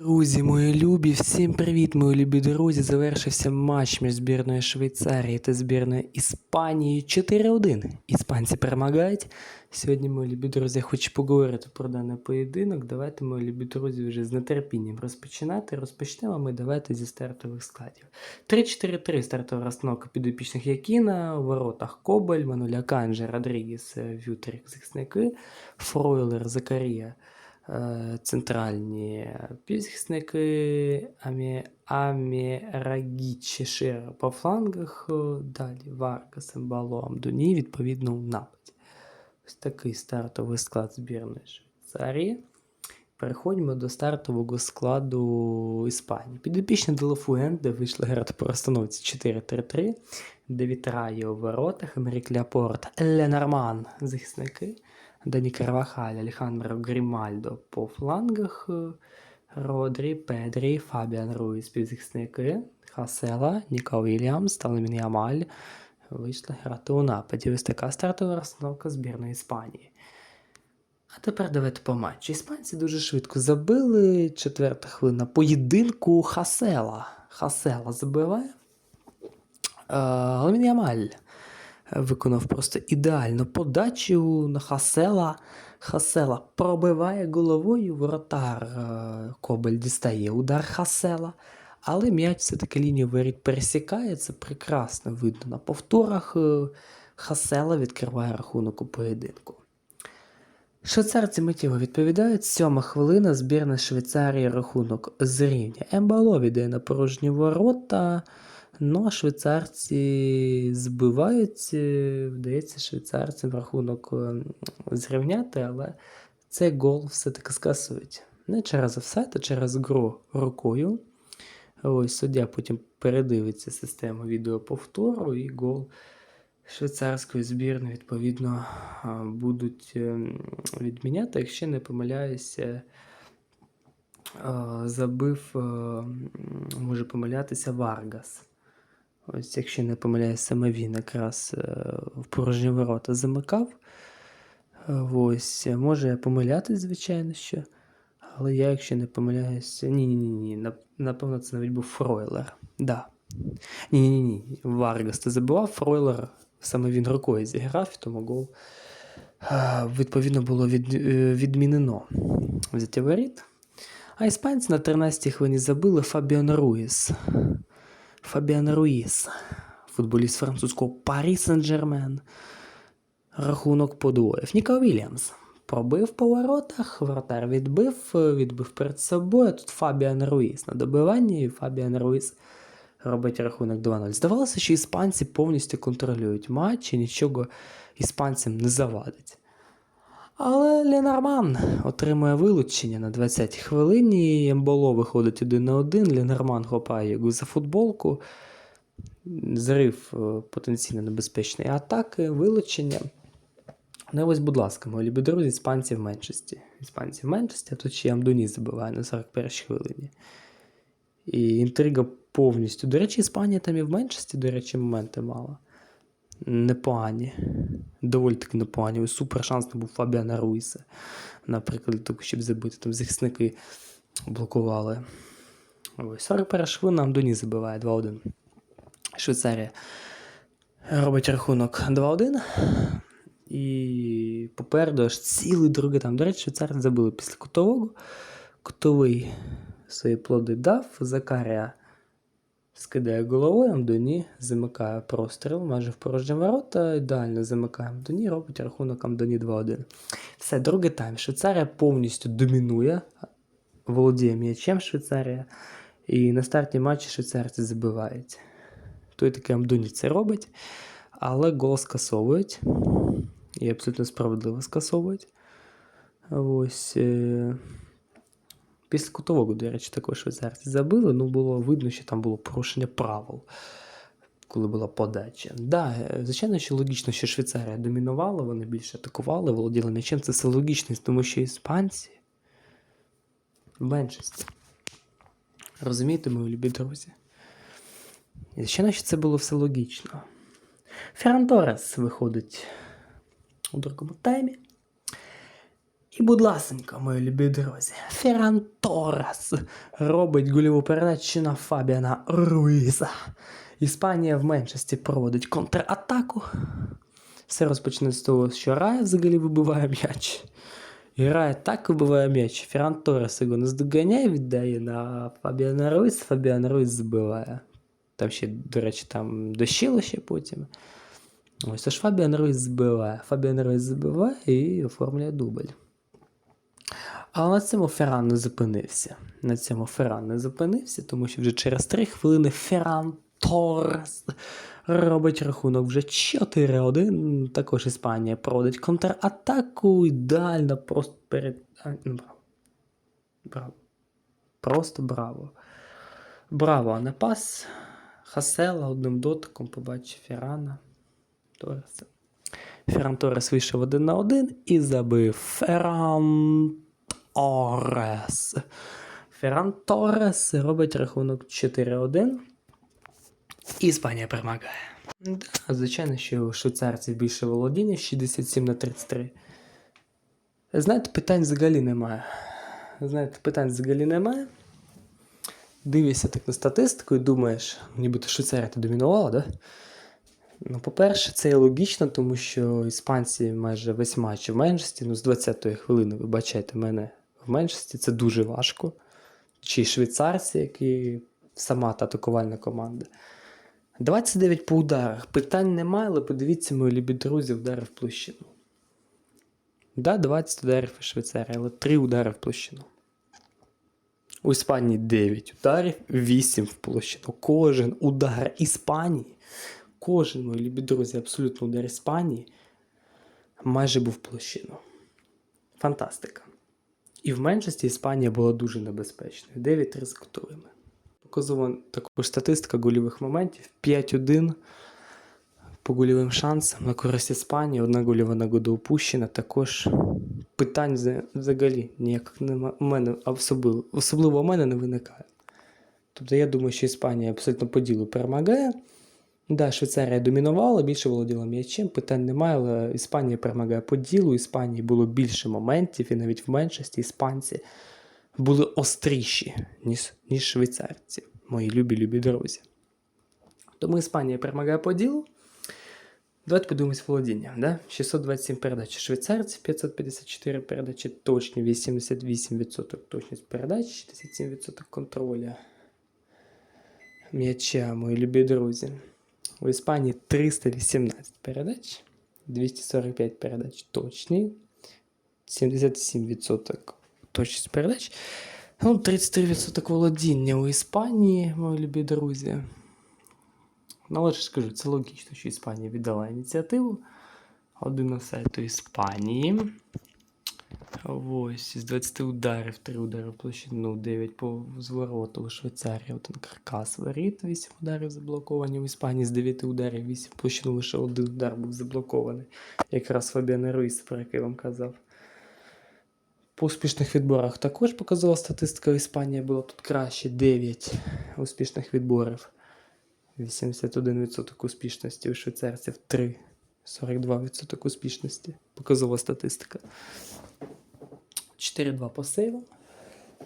Друзі, мої любі, всім привіт, мої любі друзі. Завершився матч між збірною Швейцарії та збірною Іспанії 4-1. Іспанці перемагають. Сьогодні, мої любі друзі, я хочу поговорити про даний поєдинок. Давайте, мої любі друзі, вже з нетерпінням розпочинати. Розпочнемо ми давайте зі стартових складів. 3-4-3 стартова розстановка підопічних Якіна, у воротах Кобель, Мануля Канже, Родрігіс, Вютерік, захисники, Фройлер, Закарія центральні півзахисники, Амі, Амірагічі Шера по флангах, е, далі Варгас, Ембало, Амдуні, відповідно, у нападі. Ось такий стартовий склад збірної Швейцарії. Переходимо до стартового складу Іспанії. Підопічна Делафуенде вийшла грати по розстановці 4-3-3, де вітрає у воротах, Емерік Ляпорт, Ленорман, захисники, Дані Карвахаль, Алехандро Грімальдо по флангах, е, Родрі, Педрі, Фабіан Руїс, півзахисники, Хасела, Ніка Вільямс та Ламін Ямаль вийшли грати у нападі. Ось така стартова розстановка збірної Іспанії. А тепер давайте по матчу. Іспанці дуже швидко забили. Четверта хвилина поєдинку Хасела. Хасела забиває. Ламін Ямаль виконав просто ідеальну подачу на Хасела. Хасела пробиває головою воротар. е, Кобель дістає удар Хасела. Але м'яч все-таки лінію воріт пересікає. Це прекрасно видно на повторах. е, Хасела відкриває рахунок у поєдинку. Швейцарці миттєво відповідають. Сьома хвилина збірна Швейцарії рахунок зрівня. Ембало віддає на порожні ворота. Ну, а швейцарці збивають, е, вдається швейцарцям рахунок е, зрівняти, але цей гол все-таки скасують. Не через офсайд, а через гру рукою. Ось суддя потім передивиться систему відеоповтору і гол швейцарської збірної, відповідно, будуть е, відміняти. Якщо не помиляюся, забив, може помилятися Варгас. Ось, якщо не помиляюсь, саме він якраз е, в порожні ворота замикав. Ось, може я помилятись, звичайно, що. Але я, якщо не помиляюся. Ні, ні, ні, ні. Напевно, це навіть був Фройлер. Да. Ні, ні. Варгас ти забивав, Фройлер, саме він рукою зіграв, тому гол. е, Відповідно, було від, е, відмінено взяття воріт. А іспанці на 13-й хвилині забили Фабіан Руїс. Фабіан Руїс, футболіст французького Парі Сен-Жермен. Рахунок подвоїв. Ніка Вільямс пробив по воротах, вратар відбив, відбив перед собою. Тут Фабіан Руїс на добиванні, і Фабіан Руїс робить рахунок 2-0. Здавалося, що іспанці повністю контролюють матч і нічого іспанцям не завадить. Але Ленорман отримує вилучення на 20-й хвилині. Емболо виходить один на один. Ленорман хопає його за футболку. Зрив е, потенційно небезпечної атаки, вилучення. Ну, ось, будь ласка, мої любі друзі, іспанці в меншості. Іспанці в меншості, а тут ще Амдуні забиває на 41-й хвилині. І інтрига повністю. До речі, Іспанія там і в меншості, до речі, моменти мала. Непогані. Доволі таки непогані. Ось супер шанс був Фабіана Руїса. Наприклад, щоб забити. Там захисники блокували. Ось 41 хвилина Амдуні забиває 2-1. Швейцарія робить рахунок 2-1. І попереду аж цілий другий там. До речі, швейцарці забили після кутового. Кутовий свої плоди дав. Закарія скидає головою, Амдоні замикає простріл, майже в порожні ворота, ідеально замикає Амдоні, робить рахунок Амдоні 2-1. Все, другий тайм. Швейцарія повністю домінує, володіє м'ячем Швейцарія. І на старті матчі швейцарці забивають. Той таки Амдоні це робить, але гол скасовують. І абсолютно справедливо скасовують. Ось. Після кутового, до речі, також швейцарці забили, ну було видно, що там було порушення правил, коли була подача. Да, е, звичайно, що логічно, що Швейцарія домінувала, вони більше атакували, володіли м'ячем. Це все логічно, тому що іспанці в меншості. Розумієте, мої любі друзі? І звичайно, що це було все логічно. Ферран Торес виходить у другому таймі. І, будь ласенька, мої любі друзі, Ферран Торрес робить гольову передачу на Фабіана Руїза. Іспанія в меншості проводить контратаку. Все розпочнеться з того, що Рая взагалі вибиває м'яч. І Рая так вибиває м'яч. Ферран Торрес його наздоганяє, віддає на Фабіана Руїз, Фабіан Руїз забиває. Там ще, до речі, там дощило ще потім. Ось тож Фабіан Руїз збиває. Фабіан Руїз забиває і оформлює дубль. Але на цьому Ферран не зупинився. На цьому Ферран не зупинився, тому що вже через 3 хвилини Ферран Торрес робить рахунок вже 4-1. Також Іспанія проводить контратаку ідеально, просто перед. Ну, браво. Просто браво. Браво, а не пас. Хасела одним дотиком побачив Феррана Торреса. Ферран Торрес вийшов один на один і забив Ферран Торрес. Ферран Торрес робить рахунок 4-1. І Іспанія перемагає. Да, звичайно, що у швейцарців більше володіння 67 на 33. Знаєте, питань взагалі немає. Знаєте, питань взагалі немає. Дивишся так на статистику і думаєш, нібито Швейцарія то домінувала, да? Ну, по-перше, це і логічно, тому що іспанці майже весь матч в меншості, ну, з 20-ї хвилини, вибачайте мене, в меншості це дуже важко. Чи швейцарці, які сама та атакувальна команда. 29 по ударах. Питань немає, але подивіться, мої любі друзі, удари в площину. Да, 20 ударів і Швейцарія, але 3 удари в площину. У Іспанії 9 ударів, 8 в площину. Кожен удар Іспанії, кожен, мої любі друзі, абсолютно удар Іспанії майже був в площину. Фантастика. І в меншості Іспанія була дуже небезпечною. 9 ризикуємо. Показова також статистика гольових моментів. 5-1 по гольовим шансам на користь Іспанії. Одна гольова нагода упущена. Також питань взагалі ніяких нема. У мене особливо, особливо у мене не виникає. Тобто я думаю, що Іспанія абсолютно по ділу перемагає. Да, Швейцарія домінувала, більше володіла м'ячем, питань немає, але Іспанія перемагає по ділу. Іспанії було більше моментів, і навіть в меншості іспанці були остріші, ніж, ніж швейцарці, мої любі-любі друзі. Тому Іспанія перемагає по ділу. Давайте подивимось володіння. Да? 627 передач швейцарці, 554 передачі точні, 88% точність передач, 67% контроля м'яча, мої любі друзі. У Іспанії 318 передач, 245 передач точні, 77% точність передач. Ну, 33% володіння у Іспанії, мої любі друзі. Ну, але ж скажу, це логічно, що Іспанія віддала ініціативу. Один офсайд у Іспанії. Ось, із 20 ударів, 3 удари в площину, 9 по звороту у Швейцарії, один каркас воріт, 8 ударів заблоковані. В Іспанії з 9 ударів, 8 в площину лише один удар був заблокований. Якраз Фабіан Руїс, про який вам казав. По успішних відборах також показала статистика. Іспанія була тут краще 9 успішних відборів. 81% успішності у швейцарців 3. 42% успішності. Показова статистика. 4-2 по сейвам.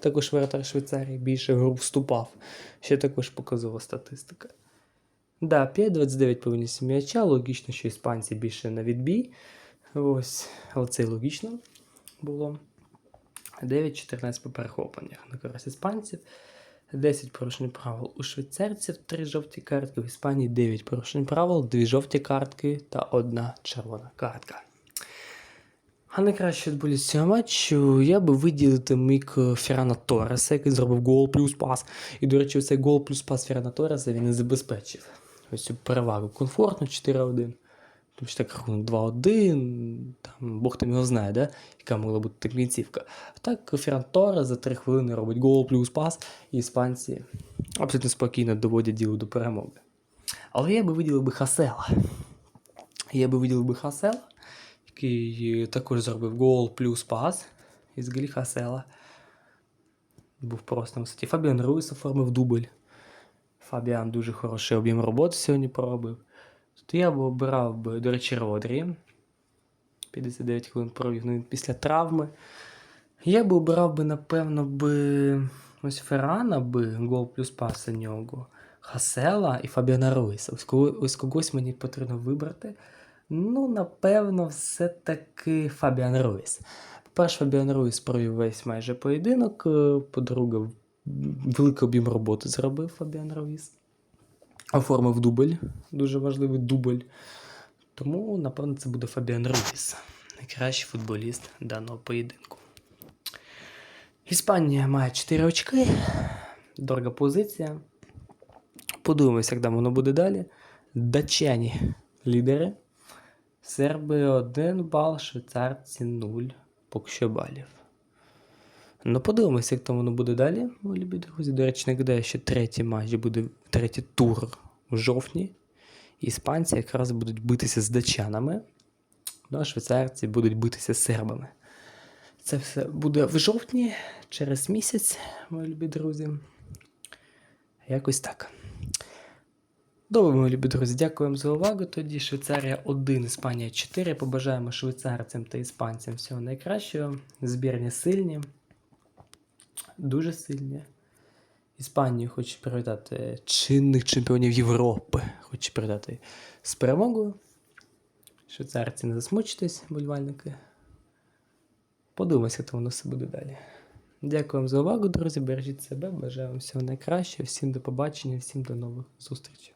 Також воротар Швейцарії більше гру вступав. Ще також показова статистика. Да, 5-29 по винісі м'яча. Логічно, що іспанці більше на відбій. Ось, але це логічно було. 9-14 по перехопленнях на користь іспанців. 10 порушень правил у швейцарців, 3 жовті картки, в Іспанії 9 порушень правил, 2 жовті картки та 1 червона картка. А найкраще футболіст цього матчу я би виділити мік Феррана Торреса, який зробив гол плюс пас. І, до речі, цей гол плюс пас Феррана Торреса він і забезпечив. Ось цю перевагу комфортно 4-1. Тому що так рахунок 2-1, там Бог там його знає, да? яка могла бути та кінцівка. А так Ферран Торрес за 3 хвилини робить гол плюс пас, і іспанці абсолютно спокійно доводять діло до перемоги. Але я би виділив би Хасела. Я би виділив би Хасела, який також зробив гол плюс пас із Галі Хасела. Був просто на висоті. Фабіан Руїс оформив дубль. Фабіан дуже хороший об'єм роботи сьогодні проробив. То я б обирав би, до речі, Родрі. 59 хвилин провів ну, після травми. Я би обирав би, напевно, би ось Феррана би гол плюс пас у нього. Хасела і Фабіана Руїса. Ось когось мені потрібно вибрати. Ну, напевно, все-таки Фабіан Руїс. По-перше, Фабіан Руїс провів весь майже поєдинок. е, По-друге, великий об'єм роботи зробив Фабіан Руїс. Оформив дубль, дуже важливий дубль. Тому, напевно, це буде Фабіан Руїс, найкращий футболіст даного поєдинку. Іспанія має 4 очки. Дорога позиція. Подивимося, як там воно буде далі. Датчані лідери. Серби 1 бал, швейцарці 0. Поки балів. Ну, подивимося, як там воно буде далі, мої любі друзі. До речі, нагадаю, що третій матч буде третій тур у жовтні. Іспанці якраз будуть битися з датчанами, ну а швейцарці будуть битися з сербами. Це все буде в жовтні, через місяць, мої любі друзі. Якось так. Добре, мої любі друзі, дякуємо за увагу. Тоді Швейцарія 1, Іспанія 4. Побажаємо швейцарцям та іспанцям всього найкращого. Збірні сильні, дуже сильні. Іспанію хочу привітати чинних чемпіонів Європи. Хочу привітати з перемогою. Швейцарці не засмучитесь, болівальники. Подивимося, як воно все буде далі. Дякую вам за увагу, друзі. Бережіть себе, бажаю вам всього найкращого. Всім до побачення, всім до нових зустрічей.